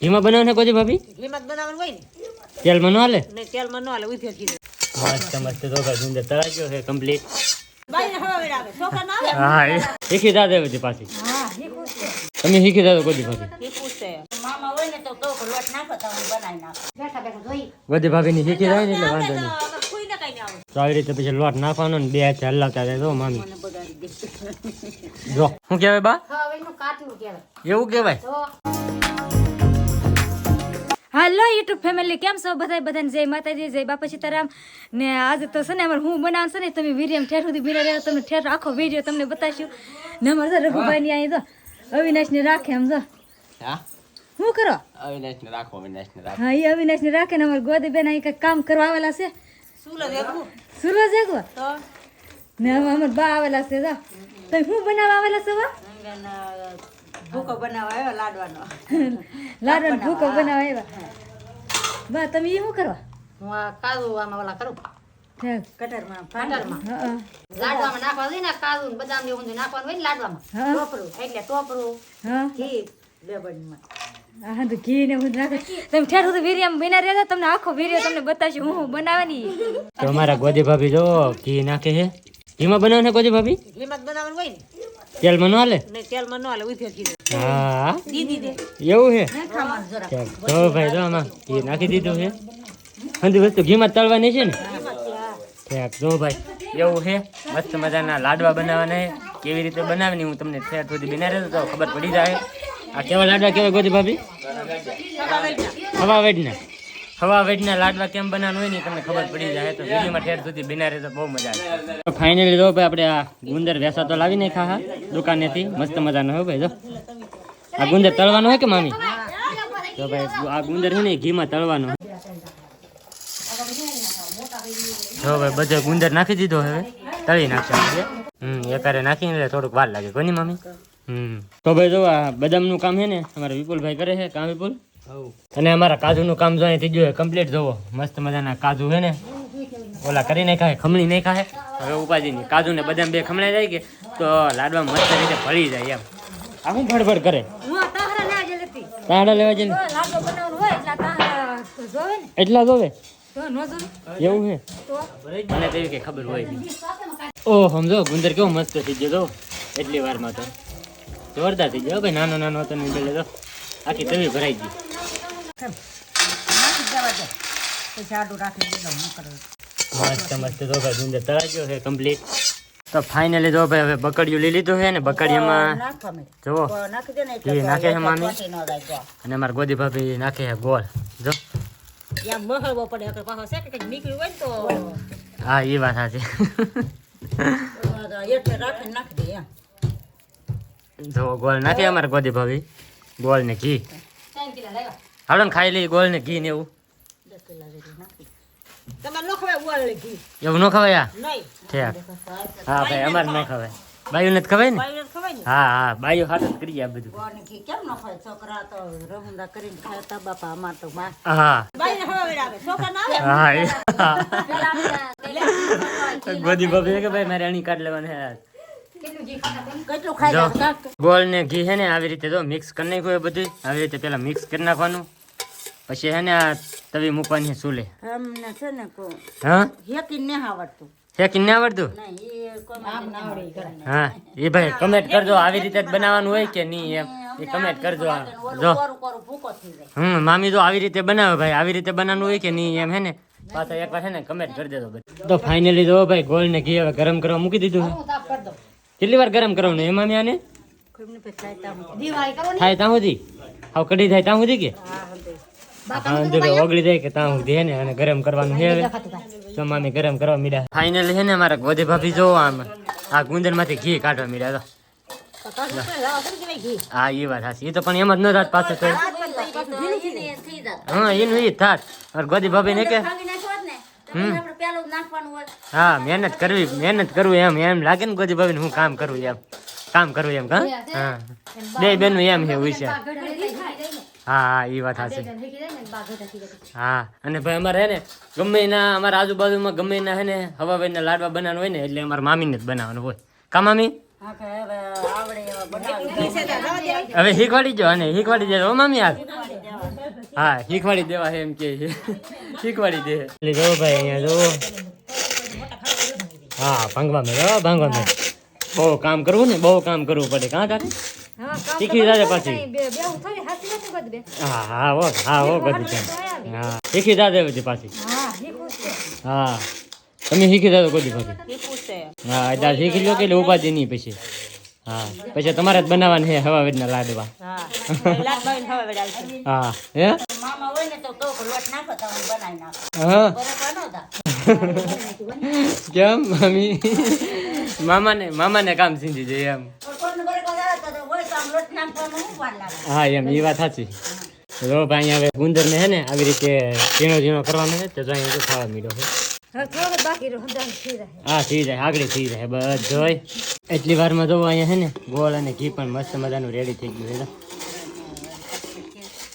ઘીમાં બનાવે છે કોઈ ભાભી? ઘીમાં બનાવવાનું હોય ને. તેલમાં ન હાલે? ને તેલમાં ન હાલે ઉભેર કીધું મસ્ત મસ્ત તો ભાઈ ગુંદર તળાઈ ગયો છે કમ્પ્લીટ બાઈને હવા આવે. છોકરા ના આવે? હા એ. શીખી દાદા બધી પાછી. તમે શીખી દાદો કોઈ ભાભી. એ ભાભી મામા હોય ને તો તો લોટ નાખો તો હું બનાવી નાખો બેઠા બેઠા જોઈ બધી ભાભીની શીખી જાય ને એટલે વાંધો નહીં. કોઈ ના કઈ ના આવે. તો આવી રીતે પછી લોટ નાખવાનો ને બે હાથે હલાવતા જાય તો મામી. જો શું કહેવાય બા? એવું કહેવાય? હાલો યુટ્યુબ ફેમિલી કેમ છો બધા બધાને જય માતાજી જય બાપા સીતારામ ને આજે તો છે ને અમારે હું બનાવશે ને તમે વીડિયો ઠેઠ સુધી બિના રહ્યા તમને ઠેર આખો વીડિયો તમને બતાવશું. ને અમારે તો રઘુભાઈ ની અહીં તો અવિનાશ ને રાખે એમ જો. શું કરો? અવિનાશ ને રાખો અવિનાશ ને હા એ અવિનાશ ને રાખે ને અમારે ગોદી બેન અહીં કંઈક કામ કરવા આવેલા છે. સુરજ જાગવા ને અમારે બા આવેલા છે તો તમે શું બનાવવા આવેલા છો ભૂકો બનાવવા આવ્યો લાડવાનો. લાડવાનો ભૂકો બનાવવા આવ્યા. બા તમે એ શું કરવા? હું આ કાજુ આમાં ઓલા કરું? કટરમાં કટરમાં. હા હા. લાડવામાં નાખવા જોઈએ ને કાજુ ને બદામ ને ઊંધું નાખવાનું હોય ને લાડવામાં. ટોપરું એટલે ટોપરું ઘી બે હા તો ઘી ને બધું નાખે. તમે ઠેર સુધી વીરિયમ બિના રહ્યા તમને આખો વીડિયો તમને બતાવશું હું હું બનાવવાની. તો અમારા ગોદી ભાભી જો ઘી નાખે છે. ઘીમાં બનાવે છે ગોદી ભાભી? ઘીમાં જ બનાવવાનું હોય ને. તેલમાં ન હાલે? ને તેલમાં ન કીધું હા? દીદી દે એવું ઠેક. જો ભાઈ જો આમાં ઘી નાખી દીધું હે. હંધી વસ્તુ ઘીમાં તળવાની છે ને? ઠેક જો ભાઈ એવું છે મસ્ત મજાના લાડવા બનાવવાના હે. કેવી રીતે બનાવવાની હું તમને ઠેર સુધી બિના રહેતો તો ખબર પડી જાય. આ કેવા લાડવા કેવા ગોદી ભાભી? હવા વેડના. હવા વેડના લાડવા કેમ બનાવવાનું હોય ને તમને ખબર પડી જાય તો વિડીયોમાં ઠેર સુધી બિના રહે તો બહુ મજા આવે. ફાઇનલી જો ભાઈ આપણે આ ગુંદર વેસા તો લાવી ખા હા, દુકાનેથી. મસ્ત મજાનો હોય ભાઈ, જો. આ ગુંદર તળવાનો હોય કે મામી? તો ભાઈ, આ ગુંદર છે ને ઘીમાં તળવાનો. જો ભાઈ, બધે ગુંદર નાખી દીધો હવે. તળી આપણે. હમ, એકારે નાખીને એટલે થોડુંક વાર લાગે. કોની મામી? હમ. તો ભાઈ, જો આ બદામનું કામ છે ને, અમારા વિપુલભાઈ કરે છે. કામ વિપુલ? અને અમારા કાજુનું કામ જો અહીં થઈ ગયું કમ્પ્લીટ જોવો મસ્ત મજાના કાજુ છે ને. ઓલા કરી નાખાય ખમણી નાખાય હવે ઉપાજીની કાજુ ને બદામ બે ખમણાઈ જાય કે તો લાડવા મસ્ત રીતે ભળી જાય એમ. આ શું ફડફડ કરે? હું તાડા લેવા જઈને એટલે જોવે એવું છે? મને તો એવી કઈ ખબર હોય ઓ સમજો ગુંદર કેવો મસ્ત થઈ ગયો એટલી વારમાં તો. જોરદાર થઈ ગયો ભાઈ નાનો નાનો હતો ને એટલે તો. આખી તવી ભરાઈ ગઈ. કમ્પ્લીટ તો ફાઇનલી જો ભાઈ હવે બકડિયું લઈ લીધું છે ને બકડિયામાં જુઓ ઘી નાખે છે મામી. અને અમારા ગોદી ભાભી નાખે છે ગોળ. જો. હા એ વાત સાચી. જો ગોળ નાખે અમારા ગોદી ભાભી. ગોળ ને ઘી હાલો ને ખાઈ લે ગોળ ને ઘી ને એવું. એવું ન ખવાય હા ભાઈ અમારે ન ખવાય. બાયું નથી ખવાય ને? ખવાય ને? હા હા બાયું હાથ જ કરીએ આ બધું. કેમ ન ખાય છોકરા તો રમુંડા કરીને ખાતા બાપા અમાર તો માં હા. હા ગોદી ભાભી કે ભાઈ મારે અણી કાઢ લેવાનું હે. ગોળ ને ઘી છે ને આવી રીતે જો મિક્સ કરી નાખ્યું બધું આવી રીતે પેલા મિક્સ કરી નાખવાનું. પછી હે ને આ તવી મૂકવાની ચૂલે. અમને છે ને કો હા? હેકી ને આવડતું. હેકી ના આવડતું હા એ ભાઈ કમેન્ટ કરજો આવી રીતે જ બનાવવાનું હોય કે નહીં એમ? એ કમેન્ટ કરજો આ. જો. કોરું કોરું ભૂકો થઈ જાય. હમ મામી તો આવી રીતે બનાવે ભાઈ આવી રીતે બનાવવાનું હોય કે નહીં એમ હે ને? પાછા એકવાર છે ને કમેન્ટ કરી દેજો તો ફાઇનલી જો ભાઈ ગોળ ને ઘી હવે ગરમ કરવા મૂકી દીધું છે. હું તાપ કરી દઉં કેટલી વાર ગરમ કરવાનું એ મામી આને? હું થાય ત્યાં સુધી. હાવ કઢી થાય ત્યાં સુધી કે? ઓગળી જાય કે ત્યાં સુધી ને અને ગરમ કરવાનું છે તો મામી ગરમ કરવા મીડા. ફાઇનલી છે ને મારા ગોદી ભાભી જો આમ. આ ગુંદરમાંથી ઘી કાઢવા મીડા તો હા એ વાત એ તો પણ એમ જ ન થાત પાછું તો. હા એનું એ થાત. ગોદી ભાભી ને કે હોય હા મહેનત કરવી મહેનત કરવું એમ એમ લાગે ને ગોદી ભાભી હું કામ કરવું એમ. કામ કરવું એમ હા? બે બેનું એમ છે વિશે હા હા એ વાત સાચી હા અને ભાઈ અમારે હે ને ગમે એના અમારા આજુબાજુમાં ગમે એના હે ને હવાભાઈના લાડવા બનાવવાનું હોય ને એટલે અમારા મામીને જ બનાવવાનું હોય. કા મામી? હવે હવે શીખવાડી જો અને શીખવાડી દેજો. મામી હાલ. હા શીખવાડી દેવા એમ કે શીખવાડી દે. એટલે જો ભાઈ અહીંયા જો. હા ભાંગવા મેં હો, ભાંગવા મેં. બહુ કામ કરવું ને બહુ કામ કરવું પડે. કાં તારે શીખવી શીખી જાજે પાછી. હું હા હા હો હા બધું હા શીખી જાજે બધી પાછી. હા હા તમે શીખી જાજો બધી પાછી. હા એટલે શીખી લો કે એટલે ઉપાધિ નહીં પછી. હા પછી તમારે જ બનાવવાના છે હવા વેદના લાડવા. હા હા કેમ મમ્મી? મામાને મામાને કામ સીંધી જાય એમ કોઈને બરોબર આવે તો હોય તો આમ લોટ નાખવાનું હું વાર એમ એ વાત સાચી. રો ભાઈ હવે ગુંદર ને હે ને આવી રીતે ઝીણો ઝીણો કરવાનો છે તો જો તો ખાવા મીડો છે. હા થઈ જાય આગળ થઈ જાય બધોય એટલી વારમાં જોવો અહીંયા હે ને ગોળ અને ઘી પણ મસ્ત મજાનું રેડી થઈ ગયું એટલે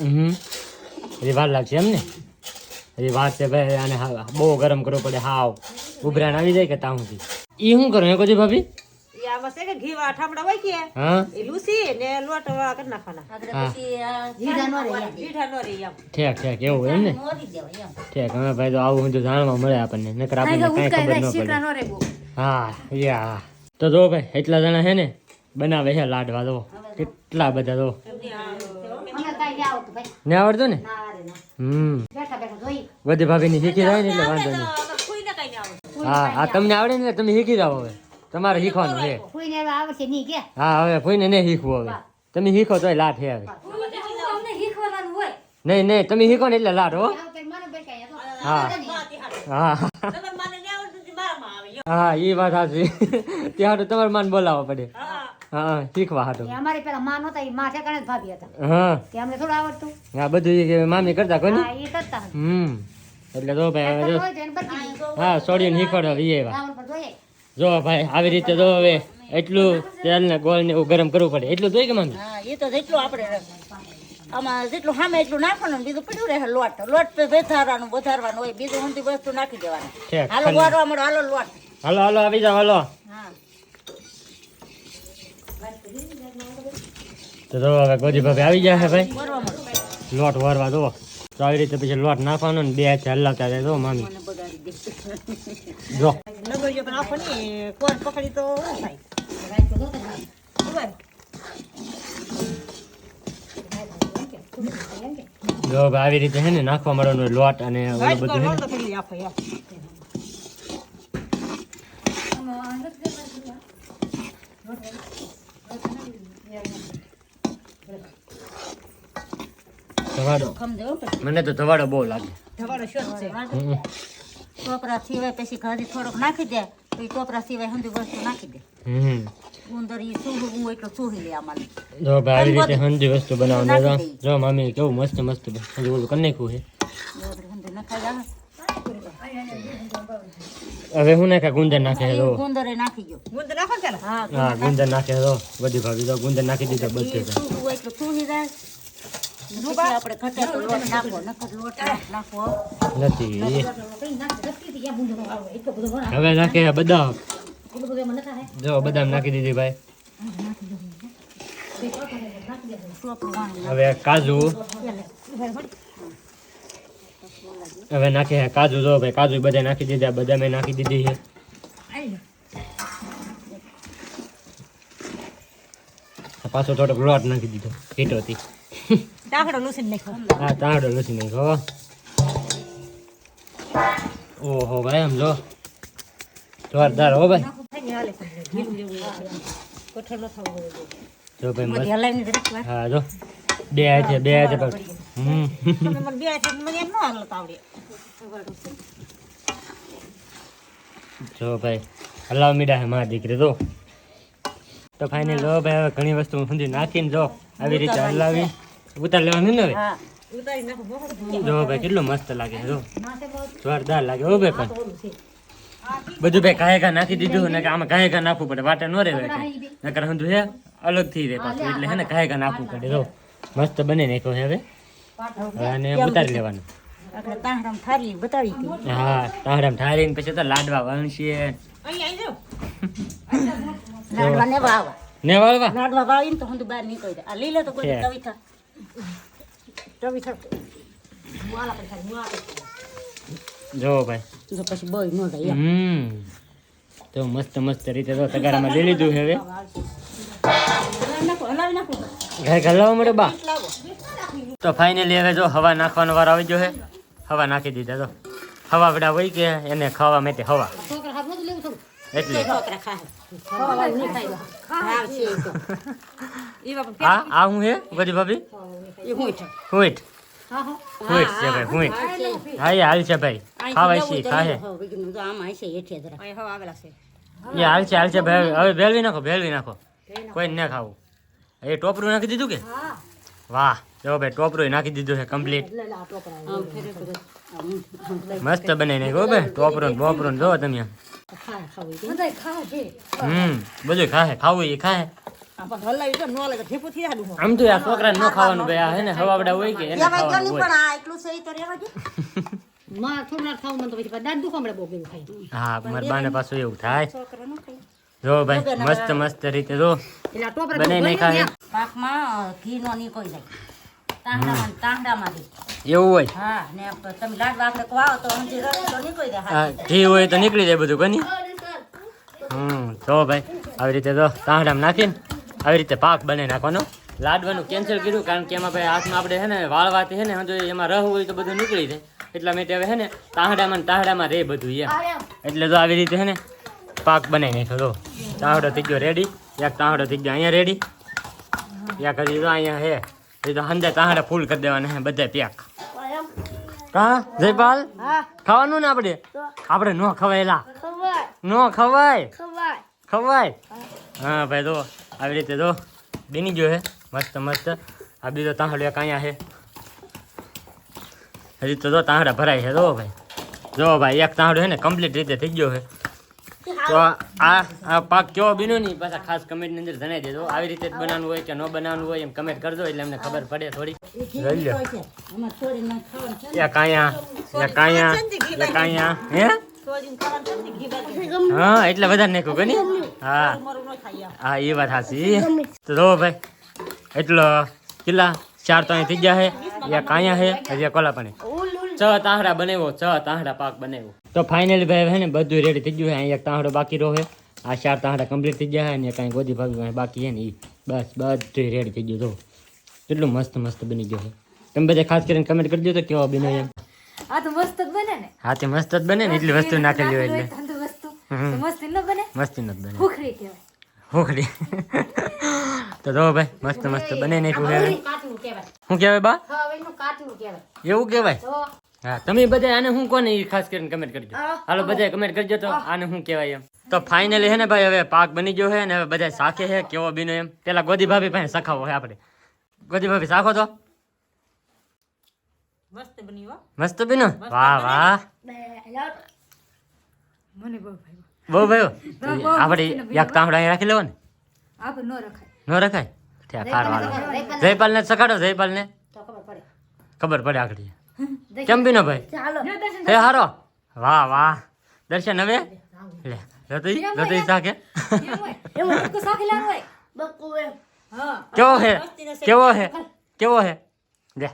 હમ. હજી વાર લાગશે એમ ને હજી વાત છે ભાઈ આને હા બહુ ગરમ કરવો પડે હાવ. ઉભરાણ આવી જાય કે સુધી એ શું કરું એ કોજી ભાભી? આમાં કે ઘી ઠામડા હોય કે? એ લૂસી ને લોટ કરી નાખવાના. પછી આ નો રહે એમ. નો રહી એમ. ઠેક ઠેક એવું એમ ને? ઠેક હા ભાઈ તો આવું બધું જાણવા મળે આપણને. નકર આપણને કઈ ખબર ન પડે. હા યા તો જો ભાઈ એટલા જણા છે ને બનાવે છે લાડવા તો કેટલા બધા તો ના આવતું ભાઈ. ને આવડતું ને? હમ. બધી ભાભી ની શીખી જાય ને એટલે વાંધો નહીં. હા આ તમને આવડે ને તમે શીખી જાઓ હવે. તમારે શીખવાનું છે. કોઈને હવે આવડશે નહીં કે. હા હવે કોઈને નહીં શીખવું હવે. તમે શીખો તોય લાટ છે હવે. નહીં નહીં તમે શીખો ને એટલે લાટ હો. તો હા. હા. તમે મને નહીં આવડતું તે મારામાં આવે એમ. હા એ વાત સાચી. ત્યાં તો તમારે માન બોલાવવા પડે. હા. હા શીખવા હાટું. એ અમારે પેલા માં નહોતા એ માં ઠેકાણે ભાભી હતા. હા. કે અમને થોડું આવડતું. આ બધું મામી કરતા કોઈ હા એ કરતા હમ. એટલે તો ભાઈ તો હા છોડીને શીખવાડો એ જોઈએ. જો ભાઈ આવી રીતે જો હવે એટલું તેલ ને ગોળ ને એવું ગરમ કરવું પડે. એટલું જોઈએ કે મમ્મી હા એ તો જેટલું આપણે આમાં જેટલું સામે એટલું નાખવાનું બીજું પડ્યું રહે લોટ. લોટ વધારવાનું વધારવાનું હોય બીજું ઊંધી વસ્તુ નાખી દેવાનું. હાલો વારવા મળો હાલો લોટ. હાલો હાલો આવી જાવ હાલો. તો જો હવે ભાભી આવી ગયા છે ભાઈ. લોટ વરવા દો તો આવી રીતે પછી લોટ નાખવાનો ને બે હાથે હલાવતા જાય જો મામી જો. પણ પકડી તો શું થાય? જો આવી રીતે છે ને નાખવા મળવાનું લોટ અને બધું મને તો ધવાડો બહુ લાગે. ધવાડો શું છે. હમ. ટોપરા સિવાય પછી ઘરે થોડોક નાખી દે પછી ટોપરા સિવાય હંધી વસ્તુ નાખી દે. હમ. ગુંદર ઈ એટલું સૂહી લે આમાં. જો ભાઈ આવી રીતે હંધી વસ્તુ બનાવવાનું જો મામી કેવું મસ્ત મસ્ત હજી ઓલું કરી નાખ્યું છે. હવે હું નાખે ગુંદર નાખે છે ગુંદર નાખી ગયો. ગુંદ નાખો ને હા હા ગુંદર નાખે. છે બધી ભાભી તો ગુંદર નાખી દીધા બધું ઈ સૂહું એટલું સૂહી જાય. નથી. બધો હવે નાખે બધું જો, બદામ નાખી દીધી ભાઈ. હવે કાજુ. હવે નાખે કાજુ. જો ભાઈ, કાજુ બધા નાખી દીધા. મેં નાખી દીધી છે. પાછો થોડોક લોટ નાખી દીધો. હીટોથી ટાંકડો લૂસીને નાખો હા લસી નાખ્યો ઓહો ભાઈ આમ જો જોરદાર હો ભાઈ. જો ભાઈ હા જો બે હાથે બે હાથે હમ બે હાથે મને ન હાલતા આવડે જો ભાઈ હલાવ મીડા હે મારા દીકરી તો તો ફાઇનલ જો ભાઈ હવે ઘણી વસ્તુ સુધી નાખીને જો આવી રીતે હલાવી ઉતાર લેવાનું ને હવે જો ભાઈ કેટલું મસ્ત લાગે જો. જોરદાર લાગે હો ભાઈ પણ. બધું ભાઈ કાંઈ કાંઈ નાખી દીધું ને કે આમાં કાંઈ કાંઈ નાખવું પડે. વાટે ન રહે. નકર સમજુ હે અલગ થઈ રહે પાછું. એટલે હે ને કાંઈ કાંઈ નાખવું પડે જો. મસ્ત બની નાખ્યો કહો હવે અને ઉતારી લેવાનું. હા તાહરામ ઠારીને પછી તો લાડવા વણશે ને વાળવા લાડવા વાવીને તો હું બહાર નીકળી જાય આ લીલો તો કોઈ કવિતા. જો ભાઈ. જો પછી બોય ન જાય હમ. તો મસ્ત મસ્ત રીતે તો તગારામાં લઈ લીધું છે હવે. ઘર ઘલાવા મળે બા? તો ફાઇનલી હવે જો હવા નાખવાનો વાર આવી ગયો છે. હવા નાખી દીધા તો. હવા વડા હોય કે એને ખાવા માટે હવા. છોકરા હાથ નતું લેવું થોડું. એટલે. ભાભી? હુઈટ ભાઈ હા, એ હાલ ભાઈ. ખાવાય એ હાલ છે ભાઈ. હવે ભેળવી નાખો ભેળવી નાખો. કોઈ ના ખાવું. એ ટોપરું નાખી દીધું કે? વાહ, જો ભાઈ, ટોપરું નાખી દીધું છે કમ્પ્લીટ મસ્ત બનાવી નાખ્યું ભાઈ, ટોપરું બોપરું જોવો તમે. ખાય ખાવું છે. હમ બધું ખાવું એ હું. આમ તો આ છોકરાને ન ખાવાનું ભાઈ હે ને હવાવડા હોય કે એને ખાવાનું હોય. પણ આ એટલું સહી તો રહેવા દે માં થોડું ના મને તો પછી દાંત દુખવા મળે બહુ પેલું ખાઈ હા મારા બાને પાછું એવું થાય. છોકરા નો ખાય. જો ભાઈ મસ્ત મસ્ત રીતે જો. એટલે આ ટોપરા બનાવી નહીં પાકમાં ઘી નો નીકળી જાય. તાંડામાં એવું હોય? હા ને તમે લાડવા આપણે વાવો તો હજી રસ તો નીકળી જાય આ ઘી હોય તો નીકળી જાય બધું કોની? હમ તો ભાઈ આવી રીતે તો તાંડામાં નાખીને આવી રીતે પાક બને નાખવાનો. લાડવાનું કેન્સલ કર્યું કારણ કે એમાં ભાઈ હાથમાં આપણે છે ને વાળવાથી છે ને હજુ એમાં રહ હોય તો બધું નીકળી જાય. એટલા માટે હવે છે ને તાંડામાં ને તાંડામાં રહે બધું એમ. એટલે તો આવી રીતે છે ને પાક બનાવી નાખ્યો તો તાંડો થઈ ગયો રેડી એક તાંડો થઈ ગયો અહીંયા રેડી યા હજી તો અહીંયા હે એ તો હંદે તાંડા ફૂલ કરી દેવાના હે બધા પેક કા? જયપાલ? ખાવાનું ને આપણે? આપણે નો ખવાયેલા. નો ખવાય. ખવાય. હા. ભાઈ તો આવી રીતે તો બની ગયો હે. મસ્ત મસ્ત. આ બીજો તાહડો એક અહીંયા હે? હજી તો જો તાંહડા ભરાય છે. જો ભાઈ. જો ભાઈ એક તાહડો હે ને કમ્પ્લીટ રીતે થઈ ગયો છે તો આ આ પાક કેવો બીનો નહીં પાછા ખાસ કમેન્ટની અંદર જણાવી દેજો. આવી રીતે જ બનાવવાનું હોય કે ન બનાવવાનું હોય એમ કમેન્ટ કરજો એટલે અમને ખબર પડે થોડી. એક અહીંયા એક અહીંયા હે? હા, એટલે વધારે નાખ્યું કે હા. હા, એ વાત સાચી તો જો ભાઈ, એટલો કેટલા? ચાર તો અહીં થઈ ગયા છે. યા કાયા છે, હજી કોલા પણ છે. છ તાંહડા બનાવ્યો છ તાંહડા પાક બનાવ્યો. તો ફાઇનલી ભાઈ હે ને બધું રેડી થઈ ગયું છે અહીં એક તાંહડો બાકી રહ્યો છે આ ચાર તાંહડા કમ્પ્લીટ થઈ ગયા છે ને કાંઈ ગોદી ભાગી બાકી છે ને એ બસ બધું રેડી થઈ ગયું જો. કેટલું મસ્ત મસ્ત બની ગયો છે તમે બધા ખાસ કરીને કમેન્ટ કરી દો તો કેવો બન્યો એમ. આ તો મસ્ત જ બને ને. હા તે મસ્ત જ બને ને એટલી વસ્તુ નાખેલી હોય એટલે. આ તો વસ્તુ હમ. તો મસ્ત ન બને. મસ્તી નથી બને. ભૂખરી કહેવાય. હોખડી તો જો ભાઈ મસ્ત મસ્ત બને નાખ્યું છે હવે. કાચનું કહેવાય. શું કહેવાય બા? હા એનું કાચનું કહેવાય. એવું કહેવાય? તો હા તમે બધા આને શું કોને ઈ ખાસ કરીને કમેન્ટ કરજો? હાલો બધા કમેન્ટ કરજો તો આને શું કહેવાય એમ. તો ફાઇનલી હે ને ભાઈ હવે પાક બની ગયો છે ને હવે બધા શાખે છે કેવો બીનો એમ. પેલા ગોદી ભાભી પાસે સખાવો હે આપણે. ગોદી ભાભી શાખો તો? મસ્ત બની મસ્ત બીનો વાહ વાહ. મને બહુ ભાઈ બહુ ભાઈ આપણે એક તાંબડા અહીં રાખી લેવો ને? આ નો રખાય. નો રખાય? ત્યાં ખાર વાળો. જયપાલ ને સખાડો જયપાલ ને ખબર પડે. ખબર પડે આગળ કેમ બીનો ભાઈ? જો દર્શન હે હારો. વાહ વાહ. દર્શન હવે? લે રતઈ રતઈ શાકે કેમ હોય એવું તો સાખી લાવવાનું હોય? હા. કેવો હે? કેવો હે? કેવો હે? લે.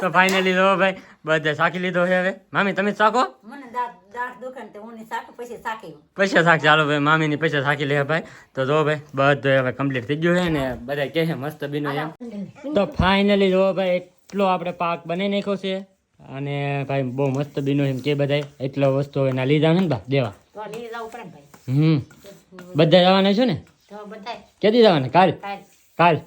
તો ફાઇનલી જો ભાઈ બધે શાકી લીધો છે હવે. મામી તમે જ શાકો મને દાંત દાંત દુખે ને તે હું ની શાક પછી શાકી પૈસા શાક ચાલો ભાઈ મામીની પૈસા શાકી લે ભાઈ. તો જો ભાઈ બધું હવે કમ્પ્લીટ થઈ ગયું છે ને બધા કહે છે મસ્ત બીનો એમ. તો ફાઇનલી જો ભાઈ એટલો આપણે પાક બની નાખ્યો છે. અને ભાઈ બહુ મસ્ત બીનો એમ કે બધા એટલો વસ્તુ એના લીધા ને બા દેવા. હમ. બધા જવાના છો ને? બધાય. કેદી જવાના? કાલ. કાલ.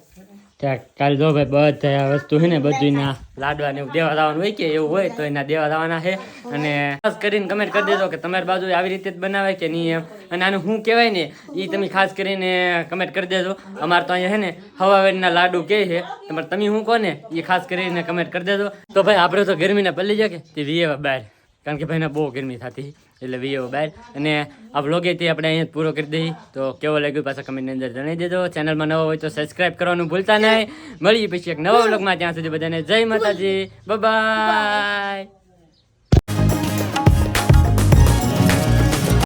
કાલ જો ભાઈ બધા વસ્તુ છે ને બધું એના લાડવા ને એવું દેવા દાવાનું હોય કે એવું હોય તો એના દેવા દાવાના છે. અને ખાસ કરીને કમેન્ટ કરી દેજો કે તમારી બાજુ આવી રીતે જ બનાવે કે નહીં એમ. અને આનું શું કહેવાય ને એ તમે ખાસ કરીને કમેન્ટ કરી દેજો. અમારે તો અહીંયા છે ને હવાવેરના લાડુ કે છે. તમારે તમે શું કહો ને એ ખાસ કરીને કમેન્ટ કરી દેજો. તો ભાઈ આપણે તો ગરમીને પલ્લી જાય કે તે બહાર કારણ કે ભાઈને બહુ ગરમી થતી. એટલે વીએ બાય અને આ વ્લોગે તે આપણે અહીંયા પૂરો કરી દઈએ. તો કેવો લાગ્યું પાછા કમેન્ટની અંદર જણાવી દેજો. ચેનલમાં નવો હોય તો સબસ્ક્રાઈબ કરવાનું ભૂલતા નહીં. મળીએ પછી એક નવા વ્લોગમાં. ત્યાં સુધી બધાને જય માતાજી. બાય